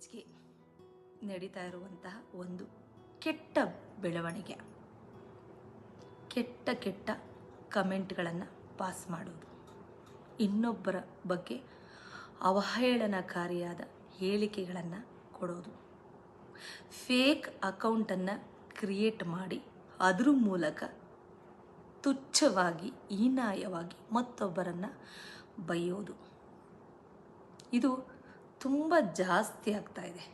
ಇತ್ತೀಚೆಗೆ ನಡೀತಾ ಇರುವಂತಹ ಒಂದು ಕೆಟ್ಟ ಬೆಳವಣಿಗೆ. ಕೆಟ್ಟ ಕೆಟ್ಟ ಕಮೆಂಟ್ಗಳನ್ನು ಪಾಸ್ ಮಾಡೋದು. ಇನ್ನೊಬ್ಬರ ಬಗ್ಗೆ ಅವಹೇಳನಕಾರಿಯಾದ ಹೇಳಿಕೆಗಳನ್ನು ಕೊಡೋದು. ಫೇಕ್ ಅಕೌಂಟನ್ನು ಕ್ರಿಯೇಟ್ ಮಾಡಿ ಅದರ ಮೂಲಕ ತುಚ್ಛವಾಗಿ, ಹೀನಾಯವಾಗಿ ಮತ್ತೊಬ್ಬರನ್ನು ಬೈಯೋದು. ಇದು ತುಂಬ ಜಾಸ್ತಿ ಆಗ್ತಾ ಇದೆ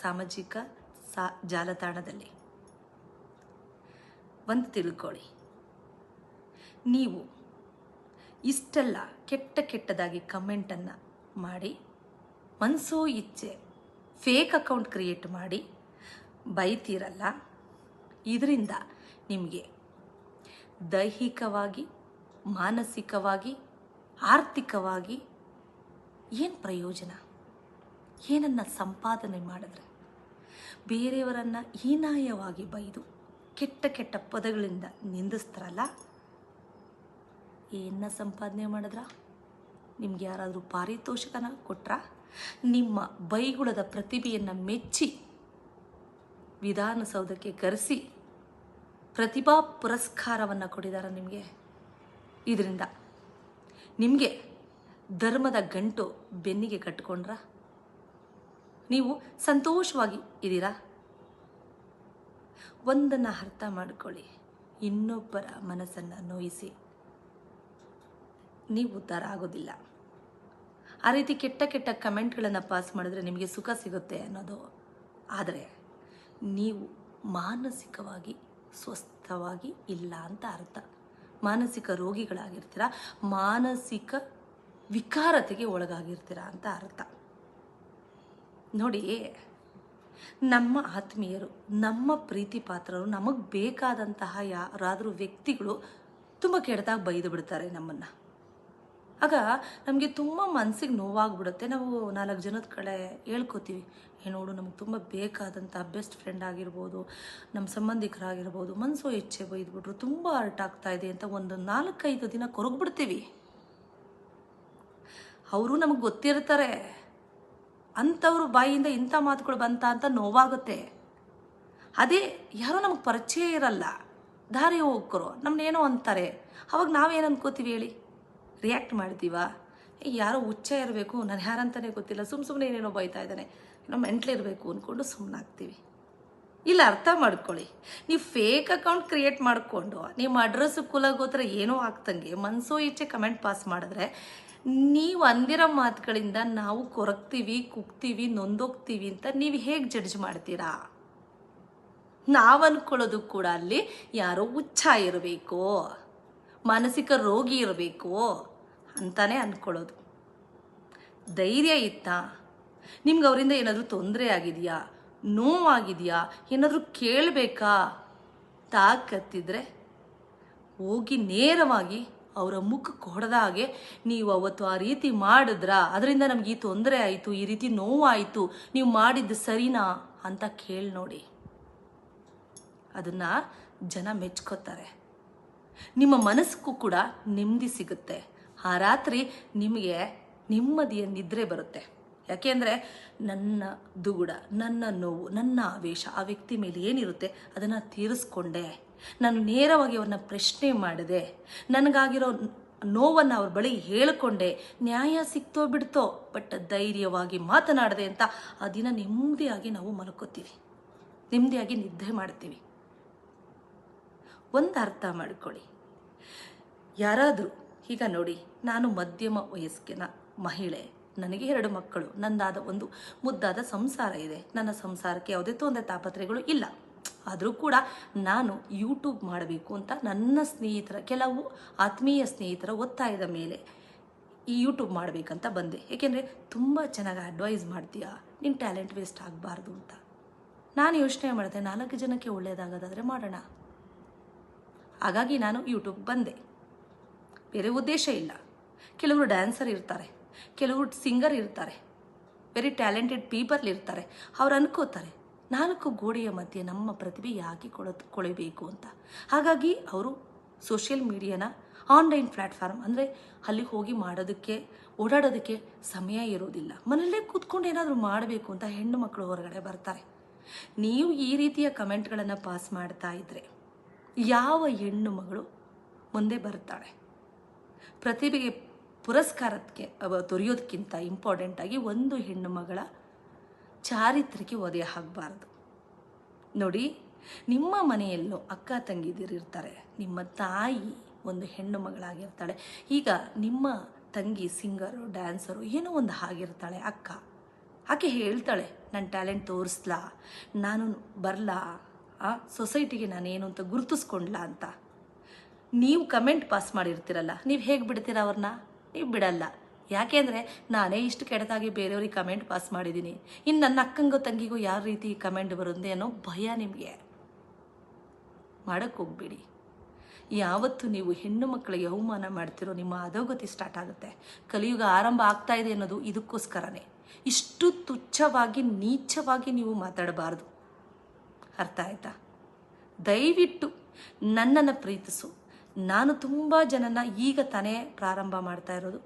ಸಾಮಾಜಿಕ ಸಾ ಜಾಲತಾಣದಲ್ಲಿ. ಒಂದು ತಿಳ್ಕೊಳ್ಳಿ. ನೀವು ಇಷ್ಟೆಲ್ಲ ಕೆಟ್ಟ ಕೆಟ್ಟದಾಗಿ ಕಮೆಂಟನ್ನು ಮಾಡಿ, ಮನಸೋ ಇಚ್ಛೆ ಫೇಕ್ ಅಕೌಂಟ್ ಕ್ರಿಯೇಟ್ ಮಾಡಿ ಬೈತೀರಲ್ಲ, ಇದರಿಂದ ನಿಮಗೆ ದೈಹಿಕವಾಗಿ, ಮಾನಸಿಕವಾಗಿ, ಆರ್ಥಿಕವಾಗಿ ಏನು ಪ್ರಯೋಜನ? ಏನನ್ನು ಸಂಪಾದನೆ ಮಾಡಿದ್ರೆ? ಬೇರೆಯವರನ್ನು ಹೀನಾಯವಾಗಿ ಬೈದು ಕೆಟ್ಟ ಕೆಟ್ಟ ಪದಗಳಿಂದ ನಿಂದಿಸ್ತಾರಲ್ಲ? ಏನನ್ನ ಸಂಪಾದನೆ ಮಾಡಿದ್ರ? ನಿಮ್ಗೆ ಯಾರಾದರೂ ಪಾರಿತೋಷಕನ ಕೊಟ್ರಾ? ನಿಮ್ಮ ಬೈಗುಳದ ಪ್ರತಿಭೆಯನ್ನು ಮೆಚ್ಚಿ, ವಿಧಾನಸೌಧಕ್ಕೆ ಕರೆಸಿ, ಪ್ರತಿಭಾ ಪುರಸ್ಕಾರವನ್ನು ಕೊಡಿದಾರ ನಿಮಗೆ? ಇದರಿಂದ ನಿಮಗೆ ಧರ್ಮದ ಗಂಟು ಬೆನ್ನಿಗೆ ಕಟ್ಟಿಕೊಂಡ್ರ ನೀವು ಸಂತೋಷವಾಗಿ ಇದ್ದೀರಾ? ಒಂದನ್ನು ಅರ್ಥ ಮಾಡಿಕೊಳ್ಳಿ. ಇನ್ನೊಬ್ಬರ ಮನಸ್ಸನ್ನು ನೋಯಿಸಿ. ನೀವು ಉದ್ಧಾರ ಆಗೋದಿಲ್ಲ. ಆ ರೀತಿ ಕೆಟ್ಟ ಕೆಟ್ಟ ಕಮೆಂಟ್ಗಳನ್ನು ಪಾಸ್ ಮಾಡಿದ್ರೆ ನಿಮಗೆ ಸುಖ ಸಿಗುತ್ತೆ ಅನ್ನೋದು. ಆದರೆ ನೀವು ಮಾನಸಿಕವಾಗಿ ಸ್ವಸ್ಥವಾಗಿ ಇಲ್ಲ ಅಂತ ಅರ್ಥ. ಮಾನಸಿಕ ರೋಗಿಗಳಾಗಿರ್ತೀರ, ಮಾನಸಿಕ ವಿಕಾರತೆಗೆ ಒಳಗಾಗಿರ್ತೀರ ಅಂತ ಅರ್ಥ. ನೋಡಿ, ನಮ್ಮ ಆತ್ಮೀಯರು, ನಮ್ಮ ಪ್ರೀತಿ ಪಾತ್ರರು, ನಮಗೆ ಬೇಕಾದಂತಹ ಯಾರಾದರೂ ವ್ಯಕ್ತಿಗಳು ತುಂಬ ಕೆಡ್ದಾಗ ಬೈದು ಬಿಡ್ತಾರೆ ನಮ್ಮನ್ನು. ಆಗ ನಮಗೆ ತುಂಬ ಮನಸ್ಸಿಗೆ ನೋವಾಗ್ಬಿಡುತ್ತೆ. ನಾವು ನಾಲ್ಕು ಜನದ ಕಡೆ ಹೇಳ್ಕೊತೀವಿ, ಏ ನೋಡು, ನಮ್ಗೆ ತುಂಬ ಬೇಕಾದಂಥ ಬೆಸ್ಟ್ ಫ್ರೆಂಡ್ ಆಗಿರ್ಬೋದು ನಮ್ಮ ಸಂಬಂಧಿಕರಾಗಿರ್ಬೋದು ಮನಸ್ಸು ಹೆಚ್ಚೆ ಬೈದ್ಬಿಟ್ರು, ತುಂಬ ಅರ್ಟ್ ಆಗ್ತಾ ಇದೆ ಅಂತ ಒಂದು ನಾಲ್ಕೈದು ದಿನ ಕೊರಗ್ಬಿಡ್ತೀವಿ. ಅವರು ನಮಗೆ ಗೊತ್ತಿರ್ತಾರೆ. ಅಂಥವ್ರ ಬಾಯಿಯಿಂದ ಇಂಥ ಮಾತುಗಳು ಬಂತ ಅಂತ ನೋವಾಗುತ್ತೆ. ಅದೇ ಯಾರೋ ನಮಗೆ ಪರಿಚಯ ಇರಲ್ಲ. ದಾರಿ ಹೋಗ್ಕರು ನಮ್ಮನ್ನೇನೋ ಅಂತಾರೆ. ಅವಾಗ ನಾವೇನು ಅನ್ಕೋತೀವಿ ಹೇಳಿ? ರಿಯಾಕ್ಟ್ ಮಾಡ್ತೀವ? ಯಾರೋ ಹುಚ್ಚ ಇರಬೇಕು. ನಾನು ಯಾರಂತಲೇ ಗೊತ್ತಿಲ್ಲ. ಸುಮ್ಮ ಸುಮ್ಮನೆ ಏನೇನೋ ಬೈತಾ ಇದ್ದಾನೆ. ನಮ್ಮ ಮೆಂಟ್ಲಿರಬೇಕು ಅಂದ್ಕೊಂಡು ಸುಮ್ಮನಾಗ್ತೀವಿ ಇಲ್ಲ, ಅರ್ಥ ಮಾಡ್ಕೊಳ್ಳಿ. ನೀವು ಫೇಕ್ ಅಕೌಂಟ್ ಕ್ರಿಯೇಟ್ ಮಾಡಿಕೊಂಡು, ನಿಮ್ಮ ಅಡ್ರೆಸ್ಸು ಕುಲಗೋತ್ರ ಏನೋ ಆಗ್ತಂಗೆ. ಮನಸೋ ಈಚೆ ಕಮೆಂಟ್ ಪಾಸ್ ಮಾಡಿದ್ರೆ, ನೀವು ಅಂದಿರೋ ಮಾತುಗಳಿಂದ ನಾವು ಕೊರಗ್ತೀವಿ ಕುಗ್ತೀವಿ ನೊಂದೋಗ್ತೀವಿ ಅಂತ ನೀವು ಹೇಗೆ ಜಡ್ಜ್ ಮಾಡ್ತೀರಾ? ನಾವು ಅನ್ಕೊಳ್ಳೋದು ಕೂಡ ಅಲ್ಲಿ ಯಾರೋ ಹುಚ್ಚ ಇರಬೇಕು, ಮಾನಸಿಕ ರೋಗಿ ಇರಬೇಕು ಅಂತಾನೆ ಅನ್ಕೊಳ್ಳೋದು. ಧೈರ್ಯ ಇತ್ತಾ? ನಿಮ್ಗೆ ಅವರಿಂದ ಏನಾದರೂ ತೊಂದರೆ ಆಗಿದೆಯಾ? ನೋವಾಗಿದೆಯಾ? ಏನಾದರೂ ಕೇಳಬೇಕಾ? ತಾಕತ್ತಿದ್ರೆ ಹೋಗಿ ನೇರವಾಗಿ ಅವರ ಮುಖಕ್ಕೆ ಹೊಡೆದ ಹಾಗೆ ನೀವು ಅವತ್ತು ಆ ರೀತಿ ಮಾಡಿದ್ರ, ಅದರಿಂದ ನಮ್ಗೆ ಈ ತೊಂದರೆ ಆಯಿತು, ಈ ರೀತಿ ನೋವಾಯಿತು, ನೀವು ಮಾಡಿದ್ದು ಸರಿನಾ ಅಂತ ಕೇಳಿ ನೋಡಿ. ಅದನ್ನು ಜನ ಮೆಚ್ಕೋತಾರೆ. ನಿಮ್ಮ ಮನಸ್ಸಿಗೂ ಕೂಡ ನೆಮ್ಮದಿ ಸಿಗುತ್ತೆ. ಆ ರಾತ್ರಿ ನಿಮಗೆ ನೆಮ್ಮದಿಯ ನಿದ್ರೆ ಬರುತ್ತೆ. ಯಾಕೆಂದರೆ ನನ್ನ ದುಗುಡ ನನ್ನ ನೋವು, ನನ್ನ ಆವೇಶ ಆ ವ್ಯಕ್ತಿ ಮೇಲೆ ಏನಿರುತ್ತೆ ಅದನ್ನು ತೀರಿಸ್ಕೊಂಡೆ. ನಾನು ನೇರವಾಗಿ ಅವ್ರನ್ನ ಪ್ರಶ್ನೆ ಮಾಡಿದೆ. ನನಗಾಗಿರೋ ನೋವನ್ನು ಅವ್ರ ಬಳಿ ಹೇಳಿಕೊಂಡೆ. ನ್ಯಾಯ ಸಿಕ್ತೋ ಬಿಡ್ತೋ, ಬಟ್ ಧೈರ್ಯವಾಗಿ ಮಾತನಾಡದೆ ಅಂತ ಆ ದಿನ ನೆಮ್ಮದಿಯಾಗಿ ನಾವು ಮಲ್ಕೋತೀವಿ. ನೆಮ್ಮದಿಯಾಗಿ ನಿದ್ದೆ ಮಾಡ್ತೀವಿ. ಒಂದು ಅರ್ಥ ಮಾಡ್ಕೊಳ್ಳಿ. ಯಾರಾದರೂ, ಈಗ ನೋಡಿ, ನಾನು ಮಧ್ಯಮ ವಯಸ್ಕಿನ ಮಹಿಳೆ. ನನಗೆ ಎರಡು ಮಕ್ಕಳು, ನಂದಾದ ಒಂದು ಮುದ್ದಾದ ಸಂಸಾರ ಇದೆ. ನನ್ನ ಸಂಸಾರಕ್ಕೆ ಯಾವುದೇ ತೊಂದರೆ ತಾಪತ್ರೆಗಳು ಇಲ್ಲ. ಆದರೂ ಕೂಡ ನಾನು ಯೂಟ್ಯೂಬ್ ಮಾಡಬೇಕು ಅಂತ ನನ್ನ ಸ್ನೇಹಿತರ, ಕೆಲವು ಆತ್ಮೀಯ ಸ್ನೇಹಿತರ ಒತ್ತಾಯದ ಮೇಲೆ ಈ ಯೂಟ್ಯೂಬ್ ಮಾಡಬೇಕಂತ ಬಂದೆ. ಏಕೆಂದರೆ ತುಂಬ ಚೆನ್ನಾಗಿ ಅಡ್ವೈಸ್ ಮಾಡ್ತೀಯಾ? ನಿನ್ನ ಟ್ಯಾಲೆಂಟ್ ವೇಸ್ಟ್ ಆಗಬಾರ್ದು ಅಂತ. ನಾನು ಯೋಚನೆ ಮಾಡಿದೆ, ನಾಲ್ಕು ಜನಕ್ಕೆ ಒಳ್ಳೆಯದಾಗೋದಾದರೆ ಮಾಡೋಣ. ಹಾಗಾಗಿ ನಾನು ಯೂಟ್ಯೂಬ್ ಬಂದೆ. ಬೇರೆ ಉದ್ದೇಶ ಇಲ್ಲ. ಕೆಲವರು ಡ್ಯಾನ್ಸರ್ ಇರ್ತಾರೆ. ಕೆಲವರು ಸಿಂಗರ್ ಇರ್ತಾರೆ. ವೆರಿ ಟ್ಯಾಲೆಂಟೆಡ್ ಪೀಪಲ್ ಇರ್ತಾರೆ. ಅವ್ರು ಅನ್ಕೋತಾರೆ, ನಾಲ್ಕು ಗೋಡೆಯ ಮಧ್ಯೆ ನಮ್ಮ ಪ್ರತಿಭೆ ಯಾಕೆ ಕೊಳ, ಕೊಳಬೇಕು ಅಂತ. ಹಾಗಾಗಿ ಅವರು ಸೋಷಿಯಲ್ ಮೀಡಿಯಾನ ಆನ್ಲೈನ್ ಪ್ಲ್ಯಾಟ್ಫಾರ್ಮ್ ಅಂದರೆ ಅಲ್ಲಿ ಹೋಗಿ ಮಾಡೋದಕ್ಕೆ, ಓಡಾಡೋದಕ್ಕೆ ಸಮಯ ಇರೋದಿಲ್ಲ. ಮನೆಯಲ್ಲೇ ಕೂತ್ಕೊಂಡು ಏನಾದರೂ ಮಾಡಬೇಕು ಅಂತ ಹೆಣ್ಣು ಮಕ್ಕಳು ಹೊರಗಡೆ ಬರ್ತಾರೆ. ನೀವು ಈ ರೀತಿಯ ಕಮೆಂಟ್ಗಳನ್ನು ಪಾಸ್ ಮಾಡ್ತಾ ಇದ್ದರೆ ಯಾವ ಹೆಣ್ಣು ಮಗಳು ಮುಂದೆ ಬರ್ತಾಳೆ? ಪ್ರತಿಭೆಗೆ ಪುರಸ್ಕಾರಕ್ಕೆ ತೊರೆಯೋದಕ್ಕಿಂತ ಇಂಪಾರ್ಟೆಂಟಾಗಿ ಒಂದು ಹೆಣ್ಣು ಮಗಳ ಚಾರಿತ್ರಿಕೆ ಒದೆಯ ಆಗಬಾರ್ದು ನೋಡಿ, ನಿಮ್ಮ ಮನೆಯಲ್ಲೂ ಅಕ್ಕ ತಂಗಿದಿರಿರ್ತಾರೆ ನಿಮ್ಮ ತಾಯಿ ಒಂದು ಹೆಣ್ಣು ಮಗಳಾಗಿರ್ತಾಳೆ. ಈಗ ನಿಮ್ಮ ತಂಗಿ ಸಿಂಗರು, ಡ್ಯಾನ್ಸರು ಏನೋ ಒಂದು ಆಗಿರ್ತಾಳೆ ಅಕ್ಕ. ಆಕೆ ಹೇಳ್ತಾಳೆ ನನ್ನ ಟ್ಯಾಲೆಂಟ್ ತೋರಿಸ್ಲಾ, ನಾನು ಬರಲಾ, ಆ, ಸೊಸೈಟಿಗೆ ನಾನೇನು ಅಂತ ಗುರುತಿಸ್ಕೊಂಡ್ಲಾ ಅಂತ. ನೀವು ಕಮೆಂಟ್ ಪಾಸ್ ಮಾಡಿರ್ತೀರಲ್ಲ, ನೀವು ಹೇಗೆ ಬಿಡ್ತೀರ ಅವ್ರನ್ನ? ನೀವು ಬಿಡಲ್ಲ. ಯಾಕೆಂದರೆ ನಾನೇ ಇಷ್ಟು ಕೆಡತಾಗಿ ಬೇರೆಯವ್ರಿಗೆ ಕಮೆಂಟ್ ಪಾಸ್ ಮಾಡಿದ್ದೀನಿ ಇನ್ನು ನನ್ನ ಅಕ್ಕಂಗೋ ತಂಗಿಗೂ ಯಾವ ರೀತಿ ಕಮೆಂಟ್ ಬರುತ್ತೆ ಅನ್ನೋ ಭಯ ನಿಮಗೆ. ಮಾಡೋಕ್ಕೆ ಹೋಗ್ಬೇಡಿ. ಯಾವತ್ತು ನೀವು ಹೆಣ್ಣು ಮಕ್ಕಳಿಗೆ ಅವಮಾನ ಮಾಡ್ತಿರೋ ನಿಮ್ಮ ಅಧೋಗತಿ ಸ್ಟಾರ್ಟ್ ಆಗುತ್ತೆ. ಕಲಿಯುಗ ಆರಂಭ ಆಗ್ತಾ ಇದೆ ಅನ್ನೋದು ಇದಕ್ಕೋಸ್ಕರನೇ. ಇಷ್ಟು ತುಚ್ಛವಾಗಿ, ನೀಚವಾಗಿ ನೀವು ಮಾತಾಡಬಾರ್ದು. ಅರ್ಥ ಆಯ್ತಾ? ದಯವಿಟ್ಟು ನನ್ನನ್ನು ಪ್ರೀತಿಸು. ನಾನು ತುಂಬ ಜನನ ಈಗ ತಾನೇ ಪ್ರಾರಂಭ ಮಾಡ್ತಾ ಇರೋದು.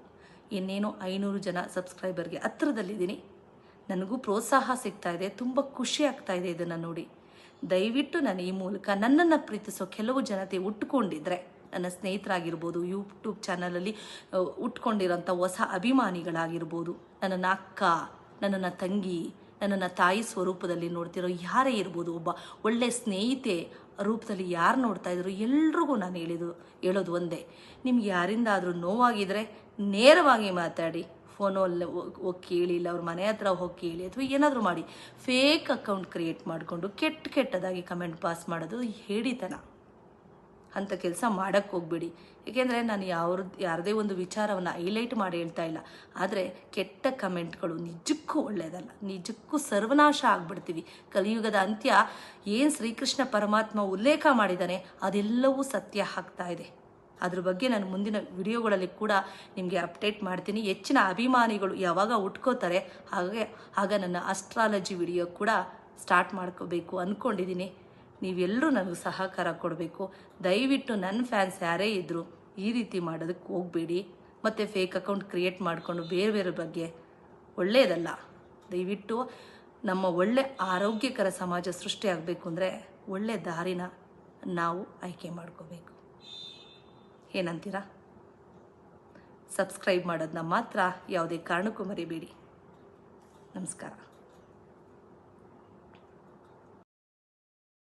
ಇನ್ನೇನೋ ಐನೂರು ಜನ ಸಬ್ಸ್ಕ್ರೈಬರ್ಗೆ ಹತ್ರದಲ್ಲಿದ್ದೀನಿ. ನನಗೂ ಪ್ರೋತ್ಸಾಹ ಸಿಗ್ತಾ ಇದೆ. ತುಂಬ ಖುಷಿ ಆಗ್ತಾ ಇದೆ ಇದನ್ನು ನೋಡಿ. ದಯವಿಟ್ಟು ನಾನು ಈ ಮೂಲಕ ನನ್ನನ್ನು ಪ್ರೀತಿಸೋ ಕೆಲವು ಜನತೆ ಉಟ್ಕೊಂಡಿದ್ರೆ, ನನ್ನ ಸ್ನೇಹಿತರಾಗಿರ್ಬೋದು ಯೂಟ್ಯೂಬ್ ಚಾನಲಲ್ಲಿ ಉಟ್ಕೊಂಡಿರೋಂಥ ಹೊಸ ಅಭಿಮಾನಿಗಳಾಗಿರ್ಬೋದು, ನನ್ನನ್ನು ಅಕ್ಕ, ನನ್ನನ್ನು ತಂಗಿ, ನನ್ನನ್ನು ತಾಯಿ ಸ್ವರೂಪದಲ್ಲಿ ನೋಡ್ತಿರೋ ಯಾರೇ ಇರ್ಬೋದು, ಒಬ್ಬ ಒಳ್ಳೆ ಸ್ನೇಹಿತೆ ರೂಪದಲ್ಲಿ ಯಾರು ನೋಡ್ತಾ ಇದ್ರು ಎಲ್ರಿಗೂ ನಾನು ಹೇಳಿದು, ಹೇಳೋದು ಒಂದೇ. ನಿಮ್ಗೆ ಯಾರಿಂದಾದರೂ ನೋವಾಗಿದ್ರೆ ನೇರವಾಗಿ ಮಾತಾಡಿ. ಫೋನಲ್ಲಿ ಹೋಗಿ ಕೇಳಿ, ಇಲ್ಲ ಅವ್ರ ಮನೆ ಹತ್ರ ಹೋಗಿ ಕೇಳಿ ಅಥವಾ ಏನಾದರೂ ಮಾಡಿ. ಫೇಕ್ ಅಕೌಂಟ್ ಕ್ರಿಯೇಟ್ ಮಾಡಿಕೊಂಡು ಕೆಟ್ಟ ಕೆಟ್ಟದಾಗಿ ಕಮೆಂಟ್ ಪಾಸ್ ಮಾಡೋದು ಹೇಳಿತನ ಅಂಥ ಕೆಲಸ ಮಾಡೋಕ್ಕೆ ಹೋಗ್ಬೇಡಿ. ಏಕೆಂದರೆ ನಾನು ಯಾವ್ರ ಯಾರದೇ ಒಂದು ವಿಚಾರವನ್ನು ಹೈಲೈಟ್ ಮಾಡಿ ಹೇಳ್ತಾ ಇಲ್ಲ. ಆದರೆ ಕೆಟ್ಟ ಕಮೆಂಟ್ಗಳು ನಿಜಕ್ಕೂ ಒಳ್ಳೆಯದಲ್ಲ ನಿಜಕ್ಕೂ ಸರ್ವನಾಶ ಆಗ್ಬಿಡ್ತೀವಿ. ಕಲಿಯುಗದ ಅಂತ್ಯ ಏನು ಶ್ರೀಕೃಷ್ಣ ಪರಮಾತ್ಮ ಉಲ್ಲೇಖ ಮಾಡಿದ್ದಾನೆ, ಅದೆಲ್ಲವೂ ಸತ್ಯ ಆಗ್ತಾ ಇದೆ. ಅದ್ರ ಬಗ್ಗೆ ನಾನು ಮುಂದಿನ ವಿಡಿಯೋಗಳಲ್ಲಿ ಕೂಡ ನಿಮಗೆ ಅಪ್ಡೇಟ್ ಮಾಡ್ತೀನಿ. ಹೆಚ್ಚಿನ ಅಭಿಮಾನಿಗಳು ಯಾವಾಗ ಉಟ್ಕೋತಾರೆ, ಹಾಗೆ, ಆಗ ನನ್ನ ಅಸ್ಟ್ರಾಲಜಿ ವಿಡಿಯೋ ಕೂಡ ಸ್ಟಾರ್ಟ್ ಮಾಡ್ಕೋಬೇಕು ಅಂದ್ಕೊಂಡಿದ್ದೀನಿ ನೀವೆಲ್ಲರೂ ನನಗೆ ಸಹಕಾರ ಕೊಡಬೇಕು. ದಯವಿಟ್ಟು ನನ್ನ ಫ್ಯಾನ್ಸ್ ಯಾರೇ ಇದ್ದರೂ ಈ ರೀತಿ ಮಾಡೋದಕ್ಕೆ ಹೋಗಬೇಡಿ. ಮತ್ತು ಫೇಕ್ ಅಕೌಂಟ್ ಕ್ರಿಯೇಟ್ ಮಾಡಿಕೊಂಡು ಬೇರೆ ಬೇರೆ ಬಗ್ಗೆ ಒಳ್ಳೆಯದಲ್ಲ ದಯವಿಟ್ಟು ನಮ್ಮ ಒಳ್ಳೆ ಆರೋಗ್ಯಕರ ಸಮಾಜ ಸೃಷ್ಟಿಯಾಗಬೇಕು ಅಂದರೆ ಒಳ್ಳೆ ದಾರಿನ ನಾವು ಆಯ್ಕೆ ಮಾಡ್ಕೋಬೇಕು. ಏನಂತೀರಾ? ಸಬ್ಸ್ಕ್ರೈಬ್ ಮಾಡೋದನ್ನ ಮಾತ್ರ ಯಾವುದೇ ಕಾರಣಕ್ಕೂ ಮರಿಬೇಡಿ. ನಮಸ್ಕಾರ.